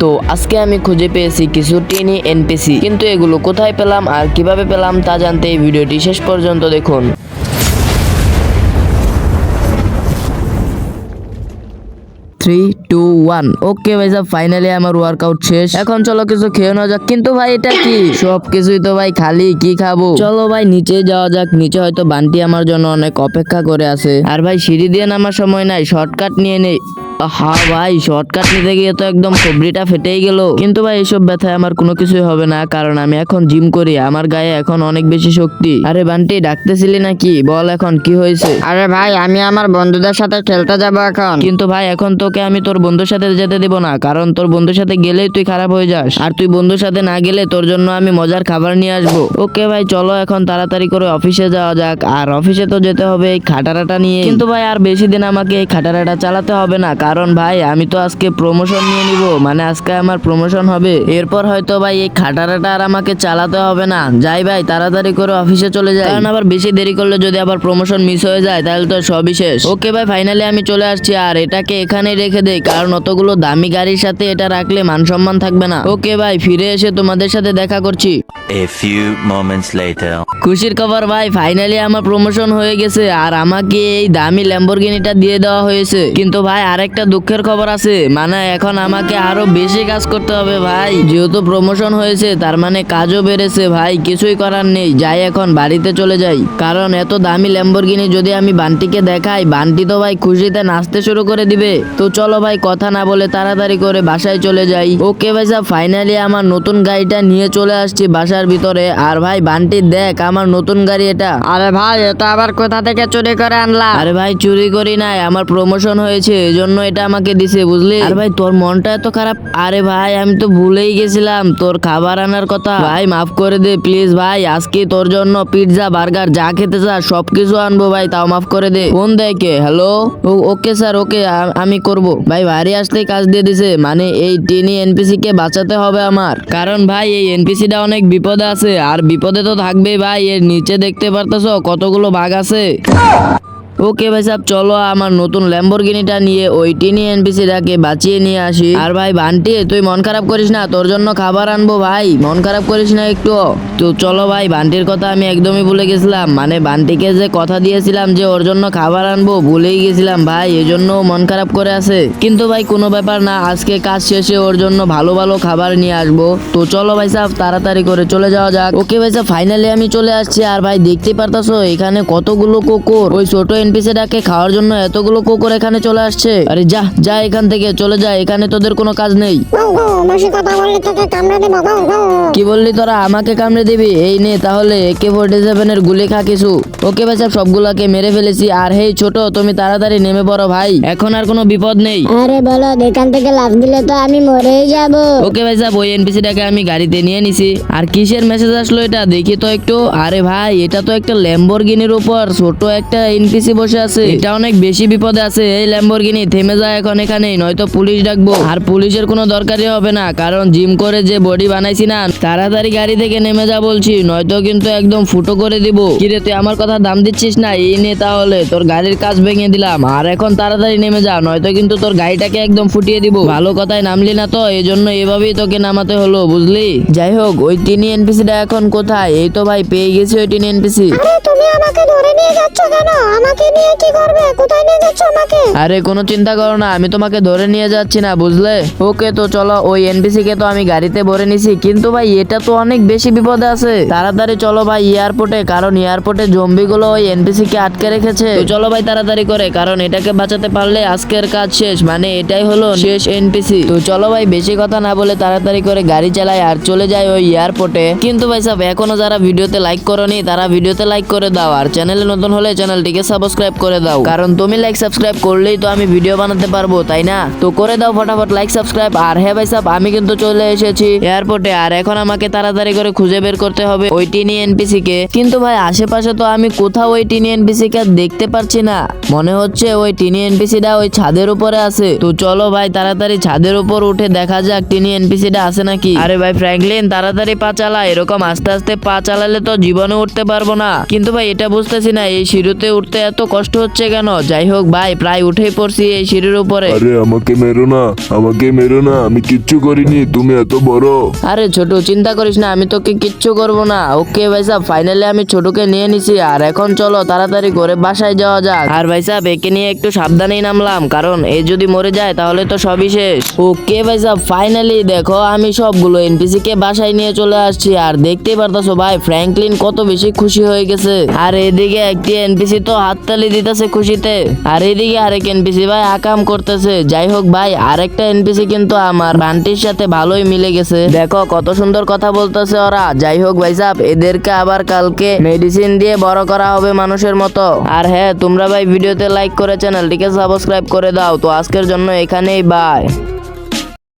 তো আজকে আমি খুঁজে পেয়েছি কিছু টিনি এনপিসি। কিন্তু এগুলো কোথায় পেলাম আর কীভাবে পেলাম তা জানতে এই ভিডিওটি শেষ পর্যন্ত দেখুন। থ্রি টু ওয়ান ওকে ভাই সাহেব ফাইনালি আমার ওয়ার্কআউট শেষ। এখন চলো কিছু খেয়ে নেওয়া যাক। কিন্তু ভাই, এটা কি? সব কিছুই তো ভাই খালি, কি খাব? চলো ভাই, নিচে যাওয়া যাক। নিচে হয়তো বান্টি আমার জন্য অনেক অপেক্ষা করে আছে। আর ভাই, সিঁড়ি দিয়ে নামার সময় নাই শর্টকাট নিয়ে নেই। হা ভাই শর্টকাট নিতে গিয়ে তো একদম সবরিটা ফেটেই গেল। কিন্তু ভাই এসব ব্যথায় আমার কোনো কিছুই হবে না কারণ আমি এখন জিম করি আমার গায়ে এখন অনেক বেশি শক্তি। আরে বান্টি ডাকতেছিলি নাকি? বল এখন কি হয়েছে? আরে ভাই আমি আমার বন্ধুদের সাথে খেলতে যাব এখন। কিন্তু ভাই এখন তোকে আমি তোর বন্ধুর সাথে যেতে দিব না কারণ তোর বন্ধুর সাথে গেলেই তুই খারাপ হয়ে যাস। আর তুই বন্ধুর সাথে না গেলে তোর জন্য আমি মজার খাবার নিয়ে আসব। ওকে ভাই চলো এখন তাড়াতাড়ি করে অফিসে যাওয়া যাক। আর অফিসে তো যেতে হবে এই খাটারাটা নিয়ে। কিন্তু ভাই আর বেশি দিন আমাকে এই খাটারাটা চালাতে হবে না কারণ ভাই আমি তো আজকে প্রমোশন নিয়ে নিব। মানে আজকে আমার প্রমোশন হবে। এরপর হয়তো ভাই এই খাটারাটা আর আমাকে চালাতে হবে না। যাই ভাই তাড়াতাড়ি করে অফিসে চলে যাই। কারণ আবার বেশি দেরি করলে যদি আবার প্রমোশন মিস হয়ে যায় তাহলে তো সবই শেষ। ওকে ভাই ফাইনালি আমি চলে আসছি। আর এটাকে এখানে রেখে দেই কারণ অতগুলো দামি গাড়ির সাথে এটা রাখলে মান সম্মান থাকবে না। ওকে ভাই ফিরে এসে তোমাদের সাথে দেখা করছি। A few moments later. খুশির খবর ভাই ফাইনালি আমার প্রমোশন হয়ে গেছে। আর আমাকে এই দামি ল্যাম্বরগিনিটা দিয়ে দেওয়া হয়েছে। কিন্তু ভাই আরেকটা দুঃখের খবর আছে। মানে এখন আমাকে আরও বেশি কাজ করতে হবে ভাই। যেহেতু প্রমোশন হয়েছে তার মানে কাজও বেড়েছে ভাই কিছুই করার নেই। যাই এখন বাড়িতে চলে যাই। কারণ এত দামি ল্যাম্বরগিনি যদি আমি বান্টিকে দেখাই বান্টি তো ভাই খুশিতে নাচতে শুরু করে দিবে। তো চলো ভাই কথা না বলে তাড়াতাড়ি করে বাসায় চলে যাই। ওকে ভাই সাহেব ফাইনালি আমার নতুন গাড়িটা নিয়ে চলে আসছি বাসার ভিতরে। আর ভাই বান্টি দেখ আমার নতুন গাড়ি এটা। আরে ভাই এটা আবার কোথা থেকে চুরি করে আনলা? আরে ভাই চুরি করি নাই। আমার প্রমোশন হয়েছে এজন্য এটা আমাকে দিছে, বুঝলি? আর ভাই, তোর মনটা এত খারাপ? আরে ভাই, আমি তো ভুলেই গেছিলাম তোর খাবার আনার কথা। ভাই, মাফ করে দে, প্লিজ ভাই, আজকে তোর জন্য পিৎজা, বার্গার, যা খেতে চাস, সবকিছু আনব ভাই, তাও মাফ করে দে। ফোন দেয় কে হ্যালো? ওকে স্যার, ওকে আমি করব। ভাই বাড়ি আসতেই কাজ দিয়ে দিছে মানে এই টিনি এনপিসি কে বাঁচাতে হবে আমার। কারণ ভাই, এই এনপিসিটা অনেক বিপদে আছে, আর বিপদে তো থাকবেই ভাই, এর নিচে দেখতে পারতেছো কতগুলো বাঘ আছে। ওকে ভাই সাহেব, চলো, আমার নতুন ল্যাম্বরগিনিটা নিয়ে ওই টিনি এনপিসিটাকে বাঁচিয়ে নিয়ে আসি। আর ভাই, বান্টি, তুই মন খারাপ করিস না, তোর জন্য খাবার আনব ভাই। মন খারাপ করিস না একটু। তো চলো ভাই, বান্টির কথা আমি একদমই ভুলে গেছিলাম। মানে বান্টিকে যে কথা দিয়েছিলাম যে ওর জন্য খাবার আনব, ভুলেই গেছিলাম ভাই এজন্য মন খারাপ করে আছে। কিন্তু ভাই, কোনো ব্যাপার না, আজকে কাজ শেষে ওর জন্য ভালো ভালো খাবার নিয়ে আসব। তো চলো ভাই সাহেব, তাড়াতাড়ি করে চলে যাওয়া যাক। ওকে ভাই সাহেব ফাইনালি আমি চলে আসছি। আর ভাই, দেখতে পারতাছো, এখানে কতগুলো কুকুর? ওই ছোট এনপিসিটাকে খাওয়ার জন্য এতগুলো কুকুর এখানে চলে আসছে। আরে যা যা এখান থেকে চলে যা এখানে তোদের কোনো কাজ নেই। কি বললি তোরা আমাকে কামড়ে দিবি? এই নে তাহলে একে ফোর্টি সেভেনের গুলি খা কিছু। ওকে সাহেব সবগুলাকে মেরে ফেলেছি আর হেই ছোট তুমি তাড়াতাড়ি নেমে পড়ো ভাই। এখন আর কোনো বিপদ নেই। আরে বলো এখান থেকে লাফ দিলে তো আমি মরেই যাব। ওকে ভাই সাহেব ওই এনপিসি এনপিসিটাকে আমি গাড়িতে নিয়ে নিছি। আর কিসের মেসেজ আসলো এটা? দেখি তো একটু। আরে ভাই এটা তো একটা ল্যাম্বরগিনির উপর ছোট একটা এনপিসি বসে আছে। এটা অনেক বেশি বিপদে আছে। এই ল্যাম্বরগিনি থেমে যায় এখন এখানে নয়তো পুলিশ ডাকবো। আর পুলিশের কোনো দরকারই হবে না, কারণ জিম করে যে বডি বানাইছি না, তাড়াতাড়ি গাড়ি থেকে নেমে যা বলছি, নয়তো কিন্তু একদম ফুটো করে দিব। কিরে, তুই আমার কথা দাম দিচ্ছিস না? এই নে তাহলে, তোর গাড়ির কাজ ভেঙে দিলাম। আর এখন তাড়াতাড়ি নেমে যা, নয়তো কিন্তু তোর গাড়িটাকে একদম ফুটিয়ে দিব। ভালো কথায় নামলি না তো এই জন্য এভাবেই তোকে নামাতে হলো, বুঝলি? যাই হোক, ওই টিনি এনপিসিটা এখন কোথায়? এই তো ভাই, পেয়ে গেছি ওই টিনি এনপিসি। আরে, তুমি আমাকে ধরে নিয়ে যাচ্ছ কেন? আমাকে নিয়ে কি করবে? কোথায় নিয়ে যাচ্ছ আমাকে? আরে, কোনো চিন্তা করো না, আমি তোমাকে ধরে নিয়ে যাচ্ছি না, বুঝলে? ওকে তো চলো, ওই এনপিসি কে তো আমি গাড়িতে ভরে নিছি, কিন্তু ভাই, এটা তো অনেক বেশি বিপদে আছে। তাড়াতাড়ি চলো ভাই, এয়ারপোর্টে, কারণ এয়ারপোর্টে জম্বি গুলো ওই এনপিসি কে আটকে রেখেছে। তো চলো ভাই, তাড়াতাড়ি করে, কারণ এটাকে বাঁচাতে পারলে আজকের কাজ শেষ মানে এটাই হলো শেষ এনপিসি। তো চলো ভাই, বেশি কথা না বলে তাড়াতাড়ি করে গাড়ি চালাই আর চলে যায় ওই এয়ারপোর্টে। কিন্তু ভাই সাহেব এখনও যারা ভিডিওতে লাইক করনি, তারা ভিডিওতে লাইক করে দাও, আর চ্যানেলে নতুন হলে চ্যানেলটিকে সাবস্ক্রাইব করে দাও। কারণ তুমি লাইক সাবস্ক্রাইব করলেই তো আমি ভিডিও বানাতে পারব, তাই না? তো করে দাও ফটাফট লাইক সাবস্ক্রাইব আর হ্যাঁ ভাই সাহেব আমি কিন্তু চলে এসেছি এয়ারপোর্টে। আর এখন আমাকে তাড়াতাড়ি করে খুঁজে বের করতে হবে ওই টিনি এনপিসি কে কিন্তু ভাই, আশেপাশে তো আমি কোথাও ওই টিনি এনপিসি কে দেখতে পারছি না। মনে হচ্ছে ওই টিনি এনপিসিটা ওই ছাদের উপরে আছে। তো চলো ভাই, তাড়াতাড়ি ছাদের উপর উঠে দেখা যাক টিনি এনপিসি এনপিসিটা আছে নাকি। আরে ভাই ফ্র্যাঙ্কলিন তাড়াতাড়ি পা চালা এরকম আস্তে আস্তে পা চালালে তো জীবনে উঠতে পারব না। কিন্তু ভাই, এটা বুঝতেছি না, এই সিঁড়িতে উঠতে এত কষ্ট হচ্ছে কেন? যাই হোক ভাই প্রায় উঠেই পড়ছি এই সিঁড়ির উপরে। আরে আমাকে মেরো না আমাকে মেরো না আমি কিচ্ছু করিনি তুমি এত বড়। আরে ছোট চিন্তা করিস না আমি তোকে কিচ্ছু করব না। ওকে ভাই সাহেব ফাইনালি আমি ছোটকে নিয়ে নিছি আর এখন চলো তাড়াতাড়ি করে বাসায় যাওয়া যাক। আর ভাই সাহেব একে নিয়ে একটু সাবধানেই নামলাম কারণ এ যদি মরে যায় তাহলে তো সবই শেষ। ওকে ভাই সাহেব ফাইনালি দেখো আমি সবগুলো এনপিসি কে বাসায় নিয়ে চলে আসছি আর দেখতেই পারতাছো ভাই ফ্র্যাঙ্কলিন কত বেশি খুশি হয়ে গেছে। আর এদিকে একটি এনপিসি তো হাততালি দিতেছে খুশিতে। আর এদিকে আরেক এনপিসি ভাই আকাম করতেছে। যাই হোক ভাই, আরেকটা এনপিসি কিন্তু আমার বান্টির সাথে ভালোই মিলে গেছে। দেখো কত সুন্দর কথা বলতেছে ওরা। যাই হোক ভাই সাহেব এদেরকে আবার কালকে মেডিসিন দিয়ে বড় করা হবে মানুষের মতো। আর হ্যাঁ তোমরা ভাই ভিডিওতে লাইক করে চ্যানেলটিকে সাবস্ক্রাইব করে দাও। তো আজকের জন্য এখানেই বাই